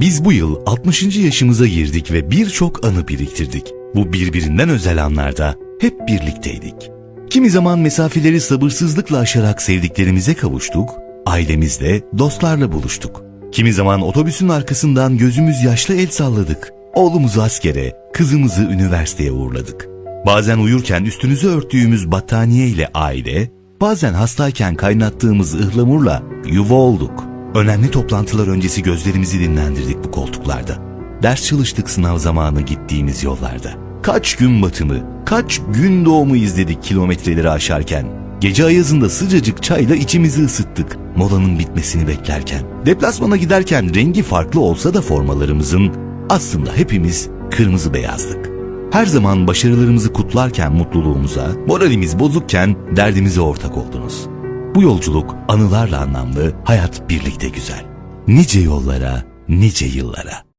Biz bu yıl 60. yaşımıza girdik ve birçok anı biriktirdik. Bu birbirinden özel anlarda hep birlikteydik. Kimi zaman mesafeleri sabırsızlıkla aşarak sevdiklerimize kavuştuk, ailemizle, dostlarla buluştuk. Kimi zaman otobüsün arkasından gözümüz yaşlı el salladık. Oğlumuzu askere, kızımızı üniversiteye uğurladık. Bazen uyurken üstünüzü örttüğümüz battaniye ile aile, bazen hastayken kaynattığımız ıhlamurla yuva olduk. Önemli toplantılar öncesi gözlerimizi dinlendirdik bu koltuklarda. Ders çalıştık sınav zamanı gittiğimiz yollarda. Kaç gün batımı, kaç gün doğumu izledik kilometreleri aşarken. Gece ayazında sıcacık çayla içimizi ısıttık molanın bitmesini beklerken. Deplasmana giderken rengi farklı olsa da formalarımızın aslında hepimiz kırmızı beyazdık. Her zaman başarılarımızı kutlarken mutluluğumuza, moralimiz bozukken derdimize ortak oldunuz. Bu yolculuk anılarla anlamlı, hayat birlikte güzel. Nice yollara, nice yıllara.